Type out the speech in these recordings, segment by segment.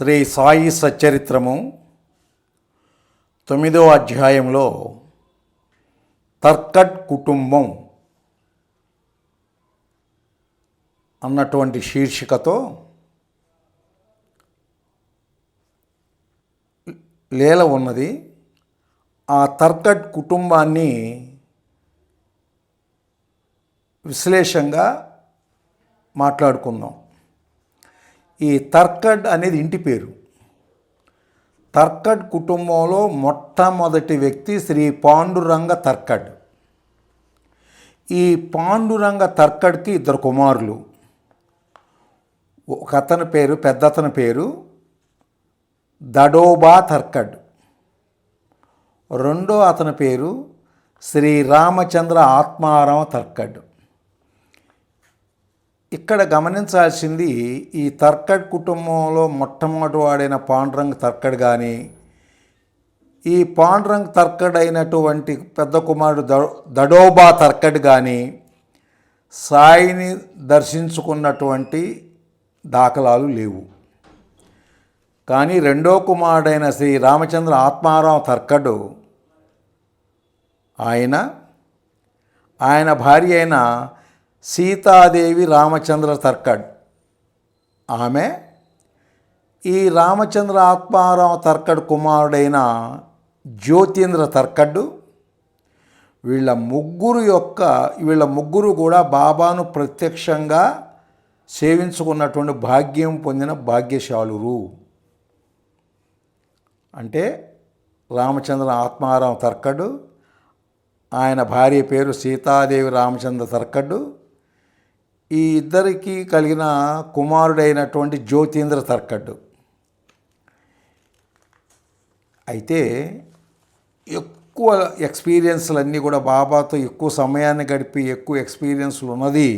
శ్రీ సాయి సచ్చరిత్రము తొమ్మిదో అధ్యాయంలో తర్కట్ కుటుంబం అన్నటువంటి శీర్షికతో లీల ఉన్నది. ఆ తర్కట్ కుటుంబాన్ని విశ్లేషంగా మాట్లాడుకుందాం. ఈ తర్కడ్ అనేది ఇంటి పేరు. తర్కడ్ కుటుంబంలో మొట్టమొదటి వ్యక్తి శ్రీ పాండురంగ తర్కడ్. ఈ పాండురంగ తర్కడ్కి ఇద్దరు కుమారులు. ఒక అతని పేరు పెద్ద అతని పేరు దడోబా తర్కడ్. రెండో అతని పేరు శ్రీ రామచంద్ర ఆత్మారామ తర్కడ్. ఇక్కడ గమనించాల్సింది ఈ తర్కడ్ కుటుంబంలో మొట్టమొదటి వాడైన పాండురంగ్ తర్కడ్ కానీ ఈ పాండురంగ్ తర్కడ్ అయినటువంటి పెద్ద కుమారుడు ద- దడోబా తర్కడ్ కానీ సాయిని దర్శించుకున్నటువంటి దాఖలాలు లేవు. కానీ రెండో కుమారుడైన శ్రీ రామచంద్ర ఆత్మారావు తర్కడు ఆయన ఆయన భార్య అయిన సీతాదేవి రామచంద్ర తర్కడ్. ఆమె ఈ రామచంద్ర ఆత్మారాం తర్కడ్ కుమారుడైన జ్యోతీంద్ర తర్కడ్డు వీళ్ళ ముగ్గురు యొక్క వీళ్ళ ముగ్గురు కూడా బాబాను ప్రత్యక్షంగా సేవించుకున్నటువంటి భాగ్యం పొందిన భాగ్యశాలురు. అంటే రామచంద్ర ఆత్మారామ తర్కడు ఆయన భార్య పేరు సీతాదేవి రామచంద్ర తర్కడ్డు ఈ ఇద్దరికి కలిగిన కుమారుడైనటువంటి జ్యోతీంద్ర తర్కడ్డు అయితే ఎక్కువ ఎక్స్పీరియన్స్లు అన్నీ కూడా బాబాతో ఎక్కువ సమయాన్ని గడిపి ఎక్కువ ఎక్స్పీరియన్స్లు ఉన్నది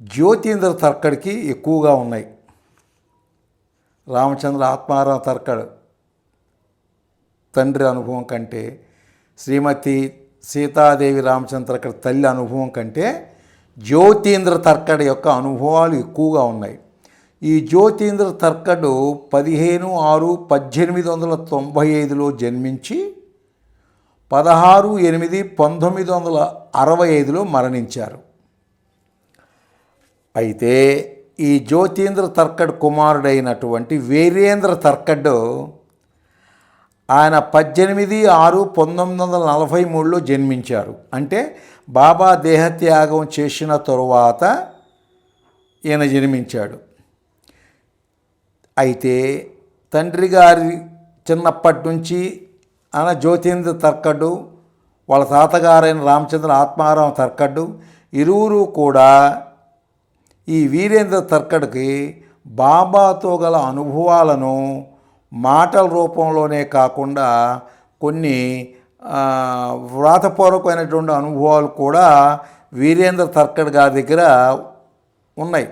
జ్యోతీంద్ర తర్కడ్కి ఎక్కువగా ఉన్నాయి. రామచంద్ర ఆత్మారామ తర్కడ్ తండ్రి అనుభవం కంటే శ్రీమతి సీతాదేవి రామచంద్ర తర్కడ్ తల్లి అనుభవం కంటే జ్యోతీంద్ర తర్కడ్ యొక్క అనుభవాలు ఎక్కువగా ఉన్నాయి. ఈ జ్యోతీంద్ర తర్కడు పదిహేను ఆరు పద్దెనిమిది వందల తొంభై ఐదులో జన్మించి పదహారు ఎనిమిది పంతొమ్మిది వందల అరవై ఐదులో మరణించారు. అయితే ఈ జ్యోతీంద్ర తర్కడ్ కుమారుడైనటువంటి వీరేంద్ర తర్కడ్ ఆయన పద్దెనిమిది ఆరు పంతొమ్మిది వందల నలభై మూడులో జన్మించారు. అంటే బాబా దేహత్యాగం చేసిన తరువాత ఈయన జన్మించాడు. అయితే తండ్రి గారి చిన్నప్పటి నుంచి ఆయన జ్యోతీంద్ర తర్కడ్డు వాళ్ళ తాతగారైన రామచంద్ర ఆత్మారాం తర్కడ్డు ఇరువురు కూడా ఈ వీరేంద్ర తర్కడ్కి బాబాతో గల అనుభవాలను మాటల రూపంలోనే కాకుండా కొన్ని వ్రాతపూర్వకమైనటువంటి అనుభవాలు కూడా వీరేంద్ర తర్కడ్ గారి దగ్గర ఉన్నాయి.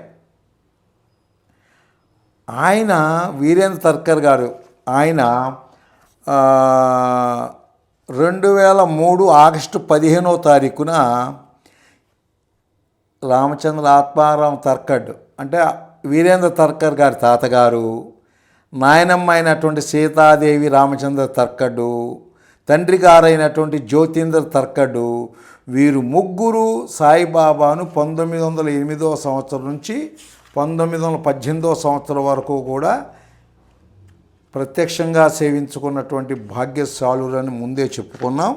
ఆయన వీరేంద్ర తర్కర్ గారు ఆయన రెండు వేల మూడు ఆగస్టు పదిహేనో తారీఖున రామచంద్ర ఆత్మారాం తర్కడ్ అంటే వీరేంద్ర తర్కర్ గారి తాతగారు నాయనమ్మ అయినటువంటి సీతాదేవి రామచంద్ర తర్కడ్డు తండ్రి గారైనటువంటి జ్యోతీంద్ర తర్కడు వీరు ముగ్గురు సాయిబాబాను పంతొమ్మిది వందల ఎనిమిదో సంవత్సరం నుంచి పంతొమ్మిది వందల పద్దెనిమిదో సంవత్సరం వరకు కూడా ప్రత్యక్షంగా సేవించుకున్నటువంటి భాగ్యశాలురని ముందే చెప్పుకున్నాం.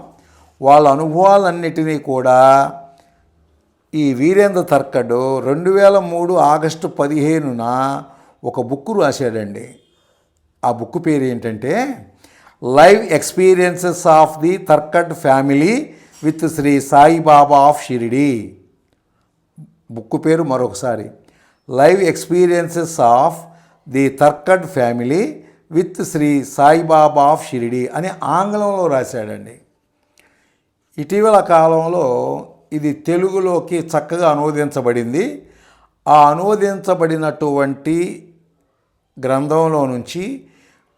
వాళ్ళ అనుభవాలన్నిటినీ కూడా ఈ వీరేంద్ర తర్కడు రెండు వేల మూడు ఆగస్టు పదిహేనున ఒక బుక్ రాశాడండి. ఆ బుక్ పేరు ఏంటంటే live experiences of the Tarkhad family with Shri Saibaba of Shirdi book పేరు మరొకసారి. Live experiences of the Tarkhad family with Shri Saibaba of Shirdi అని ఆంగ్లంలో రాశాడండి. ఇటీవల కాలంలో ఇది తెలుగులోకి చక్కగా అనువదించబడింది. ఆ అనువదించబడినటువంటి గ్రంథంలో నుంచి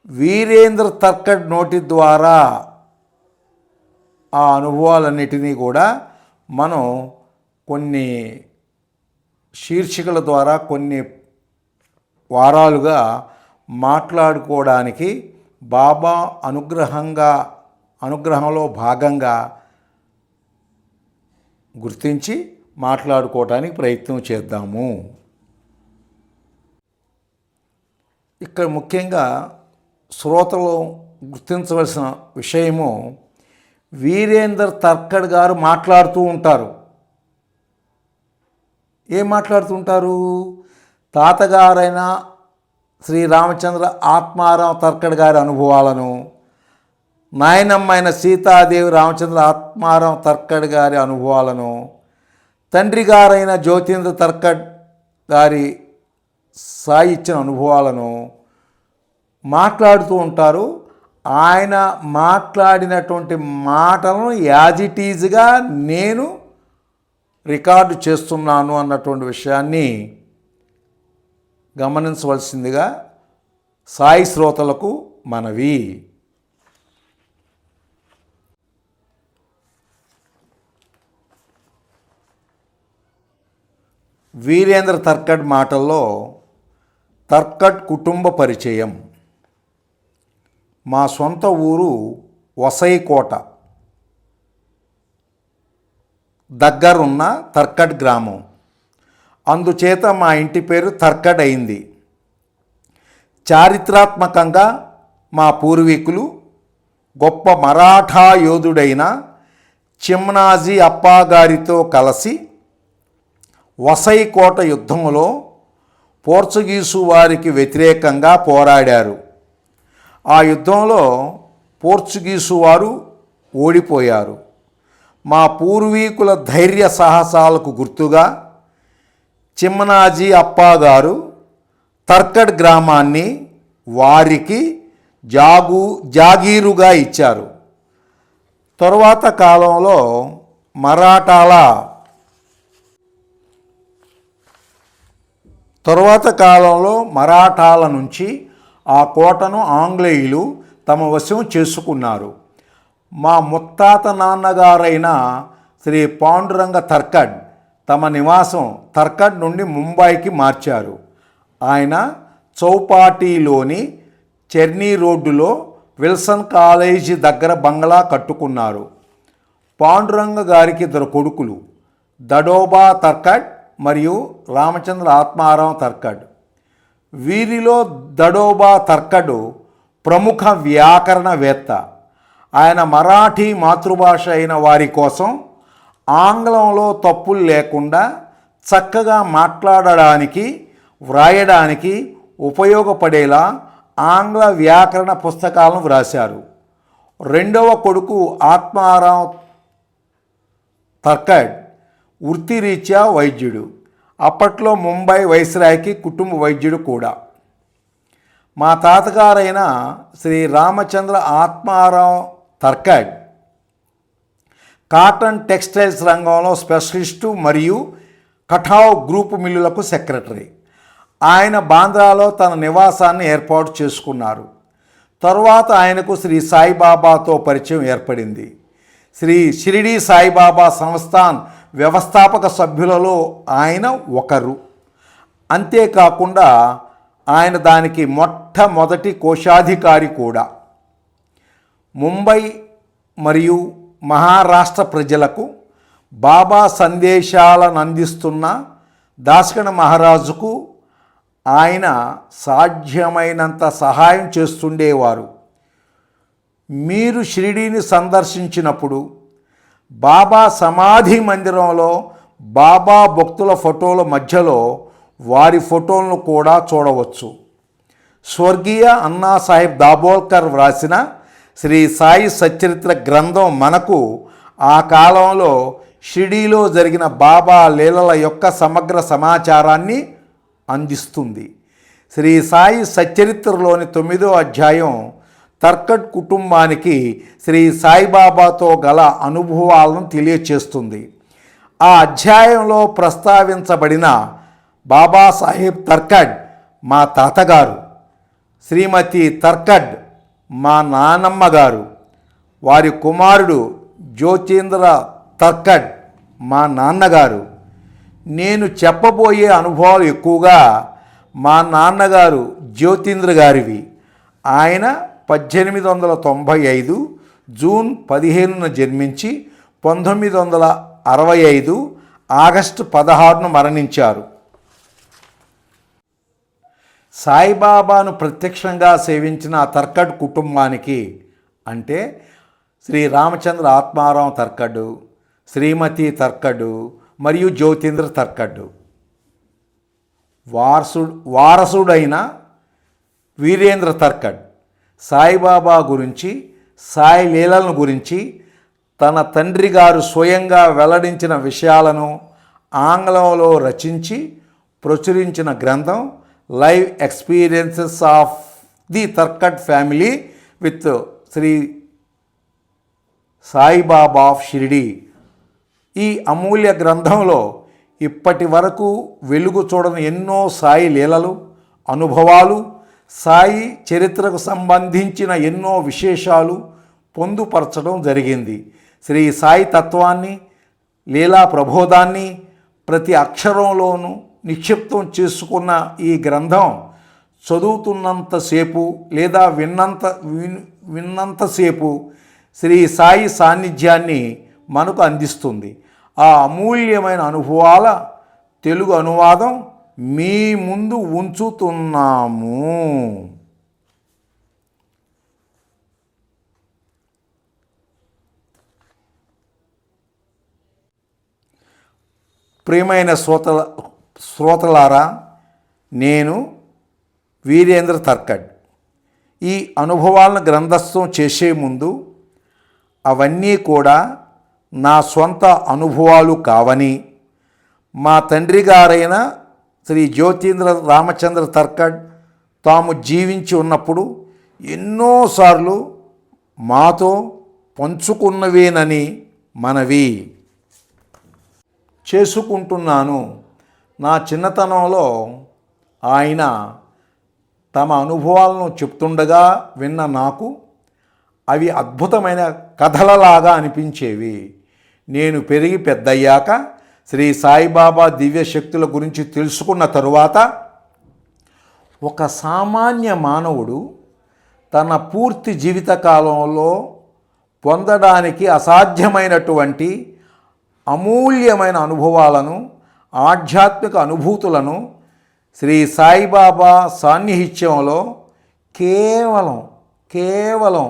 వీరేంద్ర తర్కడ్ నోటి ద్వారా ఆ అనుభవాలన్నిటినీ కూడా మనం కొన్ని శీర్షికల ద్వారా కొన్ని వారాలుగా మాట్లాడుకోవడానికి బాబా అనుగ్రహంగా అనుగ్రహంలో భాగంగా గుర్తించి మాట్లాడుకోవడానికి ప్రయత్నం చేద్దాము. ఇక్కడ ముఖ్యంగా శ్రోతలు గుర్తించవలసిన విషయము వీరేందర్ తర్కడ్ గారు మాట్లాడుతూ ఉంటారు. ఏం మాట్లాడుతుంటారు తాతగారైన శ్రీ రామచంద్ర ఆత్మారావు తర్కడ్ గారి అనుభవాలను నాయనమ్మైన సీతాదేవి రామచంద్ర ఆత్మారావు తర్కడ్ గారి అనుభవాలను తండ్రి గారైన జ్యోతీంద్ర తర్కడ్ గారి సాయి ఇచ్చిన అనుభవాలను మాట్లాడుతూ ఉంటారు. ఆయన మాట్లాడినటువంటి మాటలను యాజ్ ఇట్ ఈజ్గా నేను రికార్డు చేస్తున్నాను అన్నటువంటి విషయాన్ని గమనించవలసిందిగా సాయి శ్రోతలకు మనవి. వీరేంద్ర తర్కడ్ మాటల్లో తర్కడ్ కుటుంబ పరిచయం. మా సొంత ఊరు వసైకోట. దగ్గరున్న తర్కడ్ గ్రామం. అందుచేత మా ఇంటి పేరు తర్కడ్ అయింది. చారిత్రాత్మకంగా మా పూర్వీకులు గొప్ప మరాఠా యోధుడైన చిమ్నాజీ అప్పాగారితో కలిసి వసైకోట యుద్ధంలో పోర్చుగీసు వారికి వ్యతిరేకంగా పోరాడారు. ఆ యుద్ధంలో పోర్చుగీసు వారు ఓడిపోయారు. మా పూర్వీకుల ధైర్య సాహసాలకు గుర్తుగా చిమ్మనాజీ అప్పాగారు తర్కడ్ గ్రామాన్ని వారికి జాగు జాగీరుగా ఇచ్చారు. తరువాత కాలంలో మరాఠాల తరువాత కాలంలో మరాఠాల నుంచి ఆ కోటను ఆంగ్లేయులు తమ వశం చేసుకున్నారు. మా ముత్తాత నాన్నగారైన శ్రీ పాండురంగ తర్కడ్ తమ నివాసం తర్కడ్ నుండి ముంబైకి మార్చారు. ఆయన చౌపాటీలోని చెర్నీ రోడ్డులో విల్సన్ కాలేజీ దగ్గర బంగ్లా కట్టుకున్నారు. పాండురంగ గారికి ఇద్దరు కొడుకులు దడోబా తర్కడ్ మరియు రామచంద్ర ఆత్మారాం తర్కడ్. వీరిలో దడోబా తర్కడు ప్రముఖ వ్యాకరణవేత్త. ఆయన మరాఠీ మాతృభాష అయిన వారి కోసం ఆంగ్లంలో తప్పులు లేకుండా చక్కగా మాట్లాడడానికి వ్రాయడానికి ఉపయోగపడేలా ఆంగ్ల వ్యాకరణ పుస్తకాలను వ్రాశారు. రెండవ కొడుకు ఆత్మారాం తర్కడ్ వృత్తిరీత్యా వైద్యుడు. అప్పట్లో ముంబై వైస్రాయ్కి కుటుంబ వైద్యుడు కూడా. మా తాతగారైన శ్రీ రామచంద్ర ఆత్మారాం తర్కాడ్ కాటన్ టెక్స్టైల్స్ రంగంలో స్పెషలిస్టు మరియు కఠావ్ గ్రూప్ మిల్లులకు సెక్రటరీ. ఆయన బాంద్రాలో తన నివాసాన్ని ఏర్పాటు చేసుకున్నారు. తరువాత ఆయనకు శ్రీ సాయిబాబాతో పరిచయం ఏర్పడింది. శ్రీ షిరిడి సాయిబాబా సంస్థాన్ వ్యవస్థాపక సభ్యులలో ఆయన ఒకరు. అంతేకాకుండా ఆయన దానికి మొట్టమొదటి కోశాధికారి కూడా. ముంబై మరియు మహారాష్ట్ర ప్రజలకు బాబా సందేశాలను అందిస్తున్న దాసగణ మహారాజుకు ఆయన సాధ్యమైనంత సహాయం చేస్తుండేవారు. మీరు షిరిడీని సందర్శించినప్పుడు బాబా సమాధి మందిరంలో బాబా భక్తుల ఫోటోల మధ్యలో వారి ఫోటోలను కూడా చూడవచ్చు. స్వర్గీయ అన్నా సాహెబ్ దాబోల్కర్ వ్రాసిన శ్రీ సాయి సచరిత్ర గ్రంథం మనకు ఆ కాలంలో షిరిడీలో జరిగిన బాబా లీలల యొక్క సమగ్ర సమాచారాన్ని అందిస్తుంది. శ్రీ సాయి సచరిత్రలోని తొమ్మిదో అధ్యాయం తర్కట్ కుటుంబానికి శ్రీ సాయిబాబాతో గల అనుభవాలను తెలియచేస్తుంది. ఆ అధ్యాయంలో ప్రస్తావించబడిన బాబాసాహెబ్ తర్కడ్ మా తాతగారు శ్రీమతి తర్కడ్ మా నానమ్మ గారు వారి కుమారుడు జ్యోతీంద్ర తర్కడ్ మా నాన్నగారు. నేను చెప్పబోయే అనుభవాలు ఎక్కువగా మా నాన్నగారు జ్యోతీంద్ర గారివి. ఆయన పద్దెనిమిది వందల తొంభై ఐదు జూన్ పదిహేనున జన్మించి పంతొమ్మిది వందల అరవై ఐదు ఆగస్టు పదహారున మరణించారు. సాయిబాబాను ప్రత్యక్షంగా సేవించిన తర్కడ్ కుటుంబానికి అంటే శ్రీ రామచంద్ర ఆత్మారాం తర్కడు శ్రీమతి తర్కడు మరియు జ్యోతీంద్ర తర్కడు. వారసుడు వారసుడైన వీరేంద్ర తర్కడ్. సాయిబాబా గురించి సాయి లీలలను గురించి తన తండ్రి గారు స్వయంగా వెల్లడించిన విషయాలను ఆంగ్లంలో రచించి ప్రచురించిన గ్రంథం live experiences of the Tarkhad family with Shri Saibaba of Shirdi. ఈ అమూల్య గ్రంథంలో ఇప్పటి వరకు వెలుగు చూడని ఎన్నో సాయి లీలలు అనుభవాలు సాయి చరిత్రకు సంబంధించిన ఎన్నో విశేషాలు పొందుపరచడం జరిగింది. శ్రీ సాయి తత్వాన్ని లీలా ప్రబోధాన్ని ప్రతి అక్షరంలోనూ నిక్షిప్తం చేసుకున్న ఈ గ్రంథం చదువుతున్నంతసేపు లేదా విన్నంత విన్- విన్నంతసేపు శ్రీ సాయి సాన్నిధ్యాన్ని మనకు అందిస్తుంది. ఆ అమూల్యమైన అనుభవాల తెలుగు అనువాదం మీ ముందు ఉంచుతున్నాము. ప్రియమైన శ్రోతల శ్రోతలారా నేను వీరేంద్ర తర్కడ్. ఈ అనుభవాలను గ్రంథస్థం చేసే ముందు అవన్నీ కూడా నా సొంత అనుభవాలు కావని మా తండ్రి గారైన శ్రీ జ్యోతీంద్ర రామచంద్ర తర్కడ్ తాము జీవించి ఉన్నప్పుడు ఎన్నోసార్లు మాతో పంచుకున్నవేనని మనవి. చేసుకుంటున్నాను. నా చిన్నతనంలో ఆయన తమ అనుభవాలను చెప్తుండగా విన్న నాకు అవి అద్భుతమైన కథలలాగా అనిపించేవి. నేను పెరిగి పెద్దయ్యాక శ్రీ సాయిబాబా దివ్య శక్తుల గురించి తెలుసుకున్న తరువాత ఒక సామాన్య మానవుడు తన పూర్తి జీవితకాలంలో పొందడానికి అసాధ్యమైనటువంటి అమూల్యమైన అనుభవాలను ఆధ్యాత్మిక అనుభూతులను శ్రీ సాయిబాబా సాన్నిహిత్యంలో కేవలం కేవలం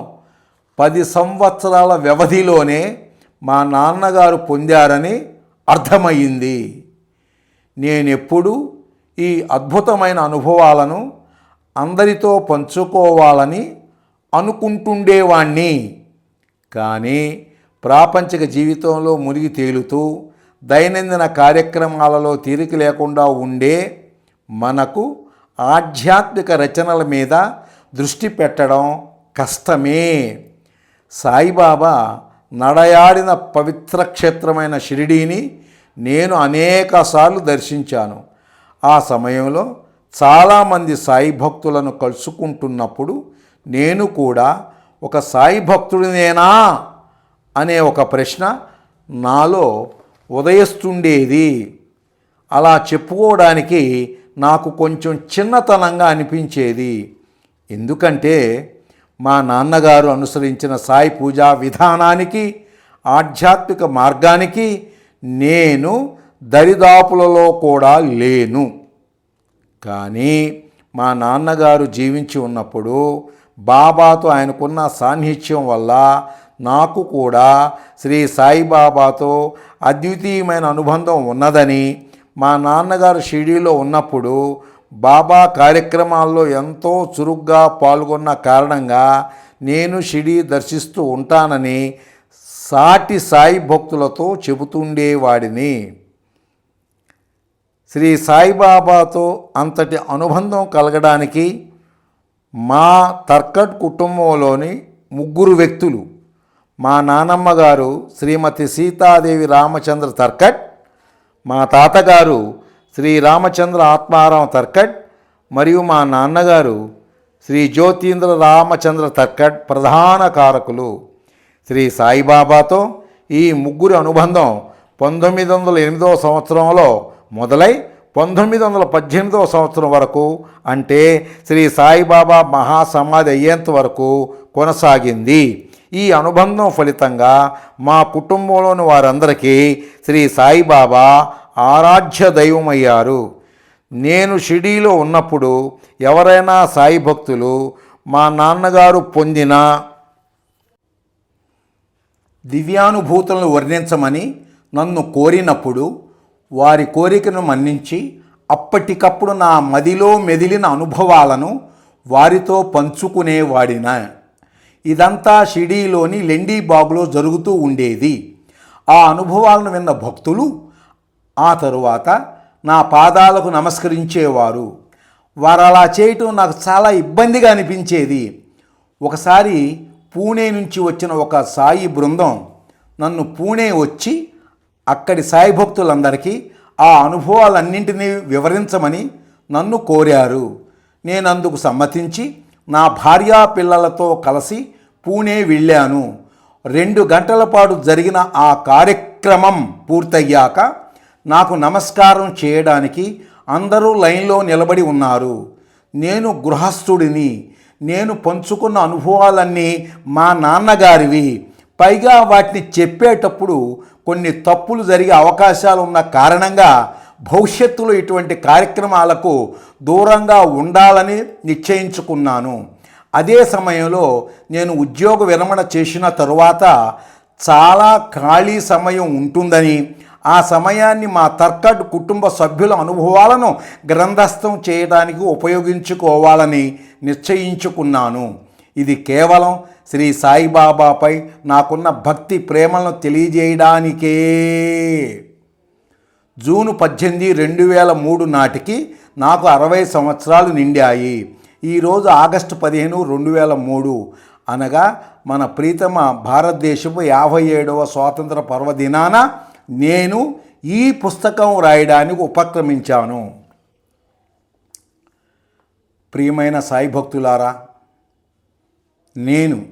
పది సంవత్సరాల వ్యవధిలోనే మా నాన్నగారు పొందారని అర్థమయ్యింది. నేనెప్పుడు ఈ అద్భుతమైన అనుభవాలను అందరితో పంచుకోవాలని అనుకుంటుండేవాణ్ణి. కానీ ప్రాపంచిక జీవితంలో మునిగి తేలుతూ దైనందిన కార్యక్రమాలలో తీరిక లేకుండా ఉండే మనకు ఆధ్యాత్మిక రచనల మీద దృష్టి పెట్టడం కష్టమే. సాయిబాబా నడయాడిన పవిత్ర క్షేత్రమైన షిరిడీని నేను అనేకసార్లు దర్శించాను. ఆ సమయంలో చాలామంది సాయి భక్తులను కలుసుకుంటున్నప్పుడు నేను కూడా ఒక సాయి భక్తుడినేనా అనే ఒక ప్రశ్న నాలో ఉదయిస్తుండేది. అలా చెప్పుకోవడానికి నాకు కొంచెం చిన్నతనంగా అనిపించేది. ఎందుకంటే మా నాన్నగారు అనుసరించిన సాయి పూజా విధానానికి ఆధ్యాత్మిక మార్గానికి నేను దరిదాపులలో కూడా లేను. కానీ మా నాన్నగారు జీవించి ఉన్నప్పుడు బాబాతో ఆయనకున్న సాన్నిహిత్యం వల్ల నాకు కూడా శ్రీ సాయిబాబాతో అద్వితీయమైన అనుబంధం ఉన్నదని మా నాన్నగారు షిరిడీలో ఉన్నప్పుడు బాబా కార్యక్రమాల్లో ఎంతో చురుగ్గా పాల్గొన్న కారణంగా నేను షిడి దర్శిస్తూ ఉంటానని సాటి సాయి భక్తులతో చెబుతుండేవాడిని. శ్రీ సాయిబాబాతో అంతటి అనుబంధం కలగడానికి మా తర్కట్ కుటుంబంలోని ముగ్గురు వ్యక్తులు మా నానమ్మ గారు శ్రీమతి సీతాదేవి రామచంద్ర తర్కట్ మా తాతగారు శ్రీ రామచంద్ర ఆత్మారాం తర్కట్ మరియు మా నాన్నగారు శ్రీ జ్యోతీంద్ర రామచంద్ర తర్కట్ ప్రధాన కారకులు. శ్రీ సాయిబాబాతో ఈ ముగ్గురి అనుబంధం పంతొమ్మిది వందల ఎనిమిదవ సంవత్సరంలో మొదలై పంతొమ్మిది వందల పద్దెనిమిదవ సంవత్సరం వరకు అంటే శ్రీ సాయిబాబా మహాసమాధి అయ్యేంత వరకు కొనసాగింది. ఈ అనుబంధం ఫలితంగా మా కుటుంబంలోని వారందరికీ శ్రీ సాయిబాబా ఆరాధ్య దైవమయ్యారు. నేను షిడీలో ఉన్నప్పుడు ఎవరైనా సాయి భక్తులు మా నాన్నగారు పొందిన దివ్యానుభూతులను వర్ణించమని నన్ను కోరినప్పుడు వారి కోరికను మన్నించి అప్పటికప్పుడు నా మదిలో మెదిలిన అనుభవాలను వారితో పంచుకునేవాడిన. ఇదంతా షిడీలోని లెండీబాగ్లో జరుగుతూ ఉండేది. ఆ అనుభవాలను విన్న భక్తులు ఆ తరువాత నా పాదాలకు నమస్కరించేవారు. వారు అలా చేయటం నాకు చాలా ఇబ్బందిగా అనిపించేది. ఒకసారి పూణే నుంచి వచ్చిన ఒక సాయి బృందం నన్ను పూణే వచ్చి అక్కడి సాయి భక్తులందరికీ ఆ అనుభవాలన్నింటినీ వివరించమని నన్ను కోరారు. నేను అందుకు సమ్మతించి నా భార్యా పిల్లలతో కలిసి పూణే వెళ్ళాను. రెండు గంటల పాటు జరిగిన ఆ కార్యక్రమం పూర్తయ్యాక నాకు నమస్కారం చేయడానికి అందరూ లైన్లో నిలబడి ఉన్నారు. నేను గృహస్థుడిని నేను పంచుకున్న అనుభవాలన్నీ మా నాన్నగారివి. పైగా వాటిని చెప్పేటప్పుడు కొన్ని తప్పులు జరిగే అవకాశాలు ఉన్న కారణంగా భవిష్యత్తులో ఇటువంటి కార్యక్రమాలకు దూరంగా ఉండాలని నిశ్చయించుకున్నాను. అదే సమయంలో నేను ఉద్యోగ విరమణ చేసిన తరువాత చాలా ఖాళీ సమయం ఉంటుందని ఆ సమయాన్ని మా తర్కడ్ కుటుంబ సభ్యుల అనుభవాలను గ్రంథస్థం చేయడానికి ఉపయోగించుకోవాలని నిశ్చయించుకున్నాను. ఇది కేవలం శ్రీ సాయిబాబాపై నాకున్న భక్తి ప్రేమలను తెలియజేయడానికే. జూన్ పద్దెనిమిది రెండు వేల మూడు నాటికి నాకు అరవై సంవత్సరాలు నిండాయి. ఈరోజు ఆగస్టు పదిహేను రెండు వేల మూడు అనగా మన ప్రీతమ భారతదేశపు యాభై ఏడవ స్వాతంత్ర పర్వదినాన నేను ఈ పుస్తకం రాయడానికి ఉపక్రమించాను. ప్రియమైన సాయి భక్తులారా నేను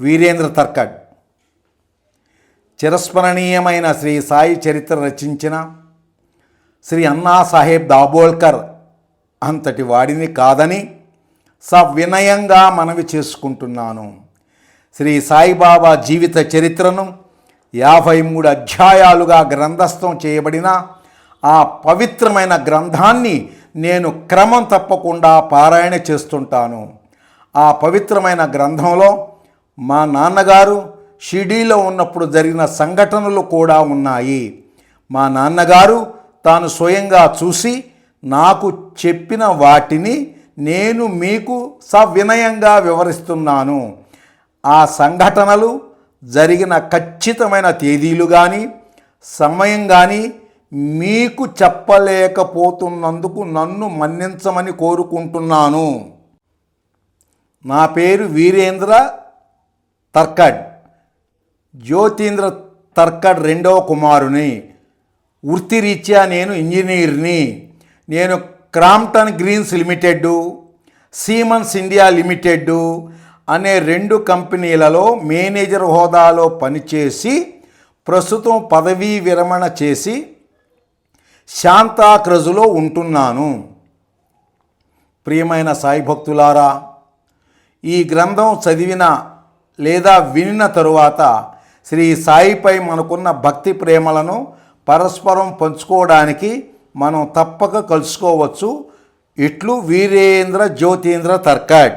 వీరేంద్ర తర్కడ్ చిరస్మరణీయమైన శ్రీ సాయి చరిత్ర రచించిన శ్రీ అన్నా సాహెబ్ దాబోల్కర్ అంతటి వాడిని కాదని సవినయంగా మనవి చేసుకుంటున్నాను. శ్రీ సాయిబాబా జీవిత చరిత్రను యాభై మూడు అధ్యాయాలుగా గ్రంథస్థం చేయబడిన ఆ పవిత్రమైన గ్రంథాన్ని నేను క్రమం తప్పకుండా పారాయణ చేస్తుంటాను. ఆ పవిత్రమైన గ్రంథంలో మా నాన్నగారు షిడీలో ఉన్నప్పుడు జరిగిన సంఘటనలు కూడా ఉన్నాయి. మా నాన్నగారు తాను స్వయంగా చూసి నాకు చెప్పిన వాటిని నేను మీకు సవినయంగా వివరిస్తున్నాను. ఆ సంఘటనలు జరిగిన ఖచ్చితమైన తేదీలు కానీ సమయం కానీ మీకు చెప్పలేకపోతున్నందుకు నన్ను మన్నించమని కోరుకుంటున్నాను. నా పేరు వీరేంద్ర తర్కడ్. జ్యోతీంద్ర తర్కడ్ రెండవ కుమారుని. వృత్తిరీత్యా నేను ఇంజనీర్ని. నేను Crompton Greaves limited Siemens India limited అనే రెండు కంపెనీలలో మేనేజర్ హోదాలో పనిచేసి ప్రస్తుతం పదవీ విరమణ చేసి శాంతాక్రజులో ఉంటున్నాను. ప్రియమైన సాయి భక్తులారా ఈ గ్రంథం చదివిన లేదా వినిన తరువాత శ్రీ సాయిపై మనకున్న భక్తి ప్రేమలను పరస్పరం పంచుకోవడానికి మనం తప్పక కలుసుకోవచ్చు. ఇట్లు వీరేంద్ర జ్యోతీంద్ర తర్కాడ్.